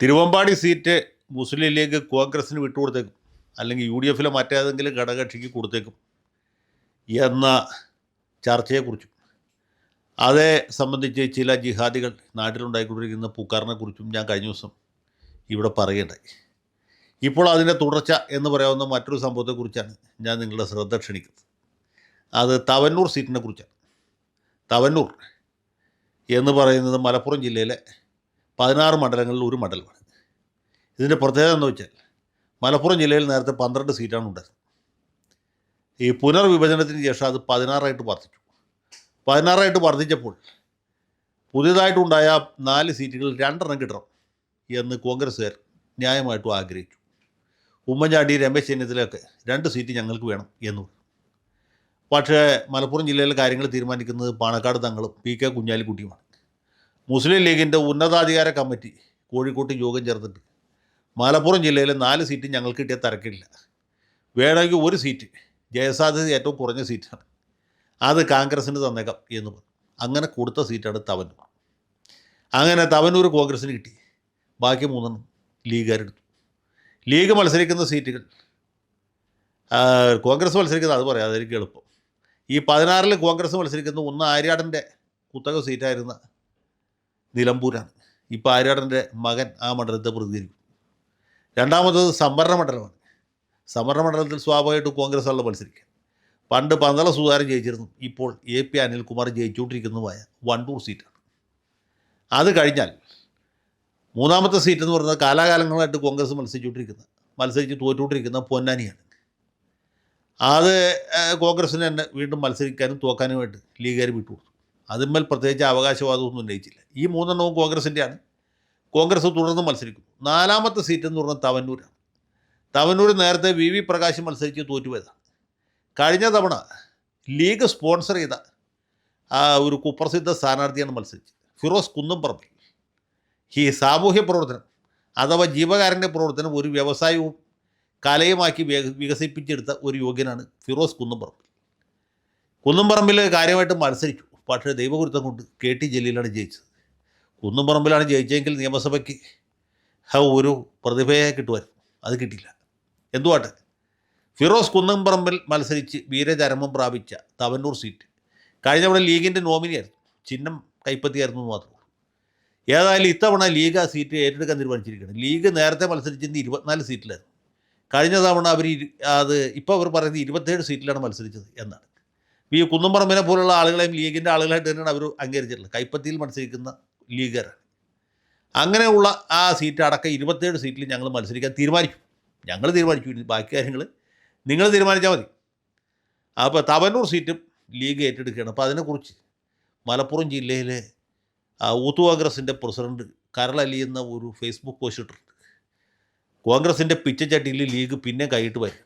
Thiruvambady seat മുസ്ലിം league കോൺഗ്രസിന് വിട്ടുകൊടുത്തേക്കും. അല്ലെങ്കിൽ U D എഫിലെ മറ്റേതെങ്കിലും ഘടകകക്ഷിക്ക് കൊടുത്തേക്കും എന്ന ചർച്ചയെക്കുറിച്ചും അതേ സംബന്ധിച്ച് ചില ജിഹാദികൾ നാട്ടിലുണ്ടായിക്കൊണ്ടിരിക്കുന്ന പൂക്കാറിനെക്കുറിച്ചും ഞാൻ കഴിഞ്ഞ ദിവസം ഇവിടെ പറയുകയുണ്ടായി. ഇപ്പോൾ അതിന്റെ തുടർച്ച എന്ന് പറയാവുന്ന മറ്റൊരു സംഭവത്തെക്കുറിച്ചാണ് ഞാൻ നിങ്ങളുടെ ശ്രദ്ധ ക്ഷണിക്കുന്നത്. അത് തവന്നൂർ സീറ്റിനെ കുറിച്ചാണ് തവന്നൂർ എന്ന് പറയുന്നത് മലപ്പുറം ജില്ലയിലെ പതിനാറ് മണ്ഡലങ്ങളിൽ ഒരു മണ്ഡലമാണ്. ഇതിന്റെ പ്രത്യേകത എന്ന് വെച്ചാൽ മലപ്പുറം ജില്ലയിൽ നേരത്തെ പന്ത്രണ്ട് സീറ്റാണ് ഉണ്ടായിരുന്നത്. ഈ പുനർവിഭജനത്തിന് ശേഷം അത് പതിനാറായിട്ട് വർദ്ധിച്ചു. പതിനാറായിട്ട് വർദ്ധിച്ചപ്പോൾ പുതിയതായിട്ടുണ്ടായ നാല് സീറ്റുകളിൽ രണ്ടെണ്ണം കിട്ടണം എന്ന് കോൺഗ്രസ്സുകാർ ന്യായമായിട്ടും ആഗ്രഹിച്ചു. ഉമ്മൻചാണ്ടി രമേശ് ചെന്നിത്തലയൊക്കെ രണ്ട് സീറ്റ് ഞങ്ങൾക്ക് വേണം എന്ന് പക്ഷേ മലപ്പുറം ജില്ലയിലെ കാര്യങ്ങൾ തീരുമാനിക്കുന്നത് പാണക്കാട് തങ്ങളും പി കെ കുഞ്ഞാലിക്കുട്ടിയുമാണ്. മുസ്ലിം ലീഗിന്റെ ഉന്നതാധികാര കമ്മിറ്റി കോഴിക്കോട്ട് യോഗം ചേർന്നിട്ട് മലപ്പുറം ജില്ലയിലെ നാല് സീറ്റ് ഞങ്ങൾക്ക് കിട്ടിയ തിരക്കില്ല. വേണമെങ്കിൽ ഒരു സീറ്റ് ജയസാധ്യത ഏറ്റവും കുറഞ്ഞ സീറ്റാണ്. അത് കോൺഗ്രസ്സിന് തന്നേക്കാം എന്ന് പറഞ്ഞു. അങ്ങനെ കൊടുത്ത സീറ്റാണ് തവനൂർ. അങ്ങനെ തവനൂർ കോൺഗ്രസ്സിന് കിട്ടി. ബാക്കി മൂന്നെണ്ണം ലീഗുകാരെടുത്തു ലീഗ് മത്സരിക്കുന്ന സീറ്റുകൾ കോൺഗ്രസ് മത്സരിക്കുന്നത് അത് പറയാം അതായിരിക്കും എളുപ്പം. ഈ പതിനാറിൽ കോൺഗ്രസ് മത്സരിക്കുന്ന ഒന്ന് ആര്യാടന്റെ കുത്തക സീറ്റായിരുന്ന നിലമ്പൂരാണ്. ഇപ്പോൾ ആര്യാടന്റെ മകൻ ആ മണ്ഡലത്തെ പ്രതികരിക്കും രണ്ടാമത്തത് സംവരണ മണ്ഡലമാണ്. സംവരണ മണ്ഡലത്തിൽ സ്വാഭാവികമായിട്ടും കോൺഗ്രസ് ആളുടെ മത്സരിക്കുക. പണ്ട് പന്തള സുധാരൻ ജയിച്ചിരുന്നു. ഇപ്പോൾ എ പി അനിൽകുമാർ ജയിച്ചുകൊണ്ടിരിക്കുന്നതുമായ വണ്ടൂർ സീറ്റാണ്. അത് കഴിഞ്ഞാൽ മൂന്നാമത്തെ സീറ്റ് എന്ന് പറയുന്നത് കാലാകാലങ്ങളായിട്ട് കോൺഗ്രസ് മത്സരിച്ചുകൊണ്ടിരിക്കുന്ന മത്സരിച്ച് തോറ്റുകൊണ്ടിരിക്കുന്ന പൊന്നാനിയാണ്. അത് കോൺഗ്രസ്സിന് തന്നെ വീണ്ടും മത്സരിക്കാനും തോക്കാനുമായിട്ട് ലീഗുകാർ വിട്ടുകൊടുത്തു. അതിന്മേൽ പ്രത്യേകിച്ച് അവകാശവാദമൊന്നും ഉന്നയിച്ചില്ല. ഈ മൂന്നെണ്ണവും കോൺഗ്രസിന്റെയാണ് കോൺഗ്രസ് തുടർന്ന് മത്സരിക്കും. നാലാമത്തെ സീറ്റ് എന്ന് പറഞ്ഞാൽ തവന്നൂരാണ്. തവന്നൂർ നേരത്തെ വി വി പ്രകാശ് മത്സരിച്ച് തോറ്റുപോയതാണ്. കഴിഞ്ഞ തവണ ലീഗ് സ്പോൺസർ ചെയ്ത ഒരു കുപ്രസിദ്ധ സ്ഥാനാർത്ഥിയാണ് മത്സരിച്ചത്. ഫിറോസ് കുന്നംപറമ്പിൽ. ഈ സാമൂഹ്യ പ്രവർത്തനം അഥവാ ജീവകാരുണ്യ പ്രവർത്തനം ഒരു വ്യവസായവും കലയുമാക്കി വികസിപ്പിച്ചെടുത്ത ഒരു യോഗ്യനാണ് ഫിറോസ് കുന്നംപറമ്പിൽ. കുന്നംപറമ്പിൽ കാര്യമായിട്ട് മത്സരിച്ചു. പക്ഷേ ദൈവഗുരുത്തം കൊണ്ട് കെ ടി ജലീലാണ് ജയിച്ചത് കുന്നുംപറമ്പിലാണ് ജയിച്ചതെങ്കിൽ നിയമസഭയ്ക്ക് ആ ഒരു പ്രതിഭയെ കിട്ടുമായിരുന്നു അത് കിട്ടിയില്ല. എന്തുവാട്ടെ? ഫിറോസ് കുന്നംപറമ്പിൽ മത്സരിച്ച് വീരചരമം പ്രാപിച്ച തവന്നൂർ സീറ്റ്. കഴിഞ്ഞ തവണ ലീഗിന്റെ നോമിനിയായിരുന്നു ചിഹ്നം കൈപ്പറ്റിയായിരുന്നു എന്ന് മാത്രമേ ഏതായാലും ഇത്തവണ ലീഗ് ആ സീറ്റ് ഏറ്റെടുക്കാൻ തീരുമാനിച്ചിരിക്കുകയാണ്. ലീഗ് നേരത്തെ മത്സരിച്ചിരുന്ന ഇരുപത്തിനാല് സീറ്റിലായിരുന്നു. കഴിഞ്ഞ തവണ അവർ അത് ഇപ്പോൾ അവർ പറയുന്നത് ഇരുപത്തേഴ് സീറ്റിലാണ് മത്സരിച്ചത് എന്നാണ്. ഈ കുന്നുംപറമ്പിനെ പോലുള്ള ആളുകളെയും ലീഗിന്റെ ആളുകളായിട്ട് തന്നെയാണ് അവർ അംഗീകരിച്ചിട്ടുള്ളത്. കൈപ്പത്തിയിൽ മത്സരിക്കുന്ന ലീഗർ അങ്ങനെയുള്ള ആ സീറ്റ് അടക്കം ഇരുപത്തേഴ് സീറ്റിൽ ഞങ്ങൾ മത്സരിക്കാൻ തീരുമാനിച്ചു. ഞങ്ങൾ തീരുമാനിച്ചു. ബാക്കി കാര്യങ്ങൾ നിങ്ങൾ തീരുമാനിച്ചാൽ മതി. അപ്പോൾ തവനൂർ സീറ്റും ലീഗ് ഏറ്റെടുക്കുകയാണ്. അപ്പോൾ അതിനെക്കുറിച്ച് മലപ്പുറം ജില്ലയിലെ ഊത്ത് കോൺഗ്രസിന്റെ പ്രസിഡന്റ് കരളലി എന്ന ഒരു ഫേസ്ബുക്ക് പോസ്റ്റ് ഇട്ടിട്ടുണ്ട്. കോൺഗ്രസിന്റെ പിച്ചച്ചട്ടിയിൽ ലീഗ് പിന്നെ കൈയിട്ട് വരും.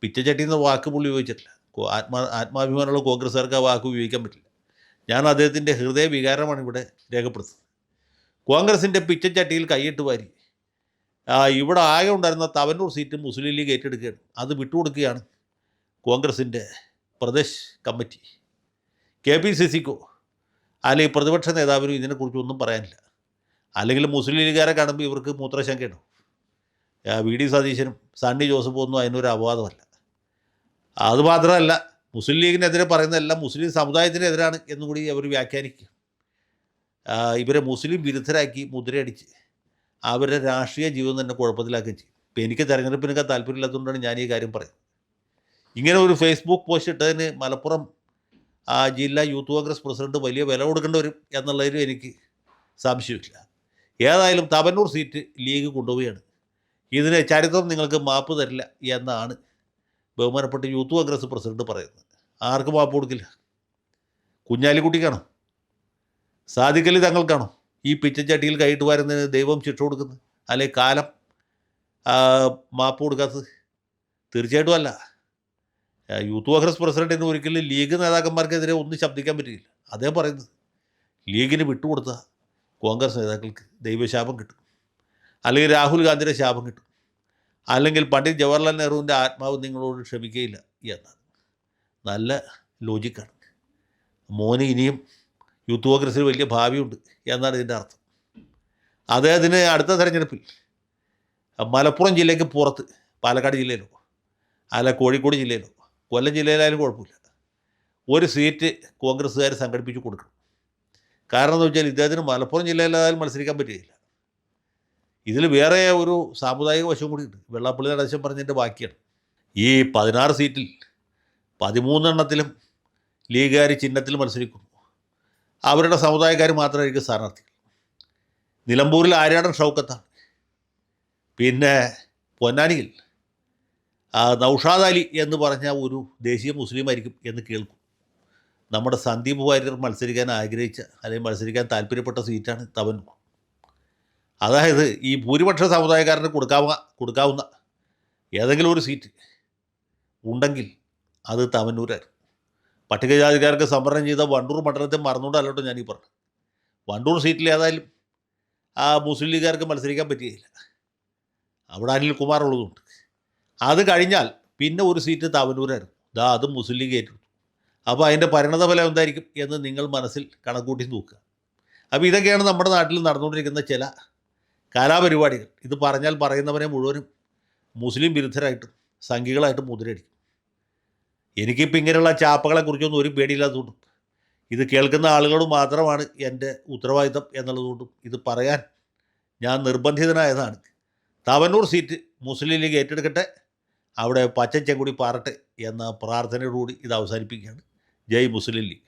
പിച്ചച്ചട്ടി എന്ന വാക്ക് പുള്ളി ഉപയോഗിച്ചിട്ടില്ല. ആത്മാ ആത്മാഭിമാനമുള്ള കോൺഗ്രസ്സുകാർക്ക് ആ വാക്ക് ഉപയോഗിക്കാൻ പറ്റില്ല. ഞാൻ അദ്ദേഹത്തിന്റെ ഹൃദയ വികാരമാണ് ഇവിടെ രേഖപ്പെടുത്തുന്നത്. കോൺഗ്രസിന്റെ പിച്ചച്ചട്ടിയിൽ കൈയിട്ട് വാരി ഇവിടെ ആകെ ഉണ്ടായിരുന്ന തവനൂർ സീറ്റ് മുസ്ലിം ലീഗ് ഏറ്റെടുക്കുകയാണ്. അത് വിട്ടുകൊടുക്കുകയാണ് കോൺഗ്രസിന്റെ Pradesh committee. K P C സിക്കോ അല്ലെങ്കിൽ പ്രതിപക്ഷ നേതാവിനും ഇതിനെക്കുറിച്ചൊന്നും പറയാനില്ല. അല്ലെങ്കിൽ മുസ്ലിം ലീഗുകാരെ കാണുമ്പോൾ ഇവർക്ക് മൂത്രശങ്കയുണ്ടാവും വി. ഡി. സതീശനും സണ്ണി ജോസഫും ഒന്നും അതിനൊരു അപവാദമല്ല. അതുമാത്രമല്ല മുസ്ലിം ലീഗിനെതിരെ പറയുന്നതെല്ലാം മുസ്ലിം സമുദായത്തിനെതിരാണ് എന്നും കൂടി അവർ വ്യാഖ്യാനിക്കും. ഇവരെ മുസ്ലിം വിരുദ്ധരാക്കി മുദ്രയടിച്ച് അവരുടെ രാഷ്ട്രീയ ജീവിതം തന്നെ കുഴപ്പത്തിലാക്കുകയും ചെയ്യും. ഇപ്പം എനിക്ക് തെരഞ്ഞെടുപ്പിനൊക്കെ താല്പര്യമില്ലാത്തതുകൊണ്ടാണ് ഞാൻ ഈ കാര്യം പറയുന്നത്. ഇങ്ങനെ ഒരു ഫേസ്ബുക്ക് പോസ്റ്റ് ഇട്ടതിന് മലപ്പുറം ജില്ലാ യൂത്ത് കോൺഗ്രസ് പ്രസിഡന്റ് വലിയ വില കൊടുക്കേണ്ടി വരും എന്നുള്ളതിലും എനിക്ക് സംശയമില്ല. ഏതായാലും തവന്നൂർ സീറ്റ് ലീഗ് കൊണ്ടുപോവുകയാണ്. ഇതിന് ചരിത്രം നിങ്ങൾക്ക് മാപ്പ് തരില്ല എന്നാണ് ബഹുമാനപ്പെട്ട യൂത്ത് കോൺഗ്രസ് പ്രസിഡന്റ് പറയുന്നത്. ആർക്ക് വാപ്പ് കൊടുക്കില്ല. കുഞ്ഞാലിക്കുട്ടിക്കാണോ സാധിക്കലി തങ്ങൾക്കാണോ? ഈ പിച്ചച്ചട്ടിയിൽ കൈയിട്ട് വരുന്നതിന് ദൈവം ശിക്ഷ കൊടുക്കുന്നത്? അല്ലെ കാലം മാപ്പ് കൊടുക്കാത്തത്? തീർച്ചയായിട്ടും അല്ല. യൂത്ത് കോൺഗ്രസ് പ്രസിഡന്റിന് ഒരിക്കലും ലീഗ് നേതാക്കന്മാർക്കെതിരെ ഒന്നും ശബ്ദിക്കാൻ പറ്റില്ല അദ്ദേഹം പറയുന്നത്. ലീഗിന് വിട്ടുകൊടുത്ത കോൺഗ്രസ് നേതാക്കൾക്ക് ദൈവശാപം കിട്ടും. അല്ലെങ്കിൽ രാഹുൽ ഗാന്ധിയുടെ ശാപം കിട്ടും. അല്ലെങ്കിൽ പണ്ഡിറ്റ് ജവഹർലാൽ നെഹ്റുവിന്റെ ആത്മാവ് നിങ്ങളോട് ക്ഷമിക്കുകയില്ല എന്നാണ് നല്ല ലോജിക്കാണ്. മോന് ഇനിയും യൂത്ത് കോൺഗ്രസ്സിൽ വലിയ ഭാവിയുണ്ട് എന്നാണ് ഇതിന്റെ അർത്ഥം. അദ്ദേഹത്തിന് അടുത്ത തെരഞ്ഞെടുപ്പിൽ മലപ്പുറം ജില്ലയ്ക്ക് പുറത്ത് പാലക്കാട് ജില്ലയിലോ അല്ല കോഴിക്കോട് ജില്ലയിലോ കൊല്ലം ജില്ലയിലായാലും കുഴപ്പമില്ല. ഒരു സീറ്റ് കോൺഗ്രസ്സുകാർ സംഘടിപ്പിച്ച് കൊടുക്കണം. കാരണം എന്ന് വെച്ചാൽ ഇദ്ദേഹത്തിന് മലപ്പുറം ജില്ലയിലായാലും മത്സരിക്കാൻ പറ്റുകയില്ല. ഇതിൽ വേറെ ഒരു സാമുദായിക വശവും കൂടിയുണ്ട് വെള്ളാപ്പള്ളി നടേശൻ പറഞ്ഞതിന്റെ ബാക്കിയാണ്. ഈ പതിനാറ് സീറ്റിൽ പതിമൂന്നെണ്ണത്തിലും ലീഗുകാർ ചിഹ്നത്തിൽ മത്സരിക്കുന്നു. അവരുടെ സമുദായക്കാർ മാത്രമായിരിക്കും സ്ഥാനാർത്ഥികൾ. നിലമ്പൂരിൽ ആര്യാടൻ ഷൗക്കത്താണ് പിന്നെ പൊന്നാനിയിൽ നൗഷാദ് അലി എന്ന് പറഞ്ഞ ഒരു ദേശീയ മുസ്ലിം ആയിരിക്കും എന്ന് കേൾക്കും. നമ്മുടെ സന്ദീപ് വാര്യർ മത്സരിക്കാൻ ആഗ്രഹിച്ച അല്ലെങ്കിൽ മത്സരിക്കാൻ താല്പര്യപ്പെട്ട സീറ്റാണ് തവന്നൂർ അതായത് ഈ ഭൂരിപക്ഷ സമുദായക്കാരന് കൊടുക്കാവുന്ന കൊടുക്കാവുന്ന ഏതെങ്കിലും ഒരു സീറ്റ് ഉണ്ടെങ്കിൽ അത് തവന്നൂരായിരുന്നു. പട്ടികജാതിക്കാർക്ക് സംവരണം ചെയ്ത വണ്ടൂർ മണ്ഡലത്തെ മറന്നുകൊണ്ടല്ലോട്ടോ ഞാൻ ഈ പറഞ്ഞു വണ്ടൂർ സീറ്റിൽ ഏതായാലും ആ മുസ്ലിം ലീഗുകാർക്ക് മത്സരിക്കാൻ പറ്റുകയില്ല. അവിടെ അനിൽകുമാർ ഉള്ളതുകൊണ്ട്. അത് കഴിഞ്ഞാൽ പിന്നെ ഒരു സീറ്റ് തവനൂരായിരുന്നു ദാ അത് മുസ്ലിം ലീഗ് ഏറ്റെടുത്തു. അപ്പോൾ അതിന്റെ പരിണതഫലം എന്തായിരിക്കും എന്ന് നിങ്ങൾ മനസ്സിൽ കണക്കൂട്ടി നോക്കുക. അപ്പോൾ ഇതൊക്കെയാണ് നമ്മുടെ നാട്ടിൽ നടന്നുകൊണ്ടിരിക്കുന്ന ചില കലാപരിപാടികൾ. ഇത് പറഞ്ഞാൽ പറയുന്നവരെ മുഴുവനും മുസ്ലിം വിരുദ്ധരായിട്ടും സംഘികളായിട്ടും മുദ്രയടിക്കും എനിക്കിപ്പോൾ ഇങ്ങനെയുള്ള ചാപ്പകളെ കുറിച്ചൊന്നും ഒരു പേടിയില്ലാത്തതുകൊണ്ടും ഇത് കേൾക്കുന്ന ആളുകളോട് മാത്രമാണ് എന്റെ ഉത്തരവാദിത്തം എന്നുള്ളതുകൊണ്ടും ഇത് പറയാൻ ഞാൻ നിർബന്ധിതനായതാണ്. തവന്നൂർ സീറ്റ് മുസ്ലിം ലീഗ് ഏറ്റെടുക്കട്ടെ അവിടെ പച്ചച്ചെങ്കുടി പാറട്ടെ എന്ന പ്രാർത്ഥനയോടുകൂടി ഇത് അവസാനിപ്പിക്കുകയാണ്. ജയ് മുസ്ലിം ലീഗ്.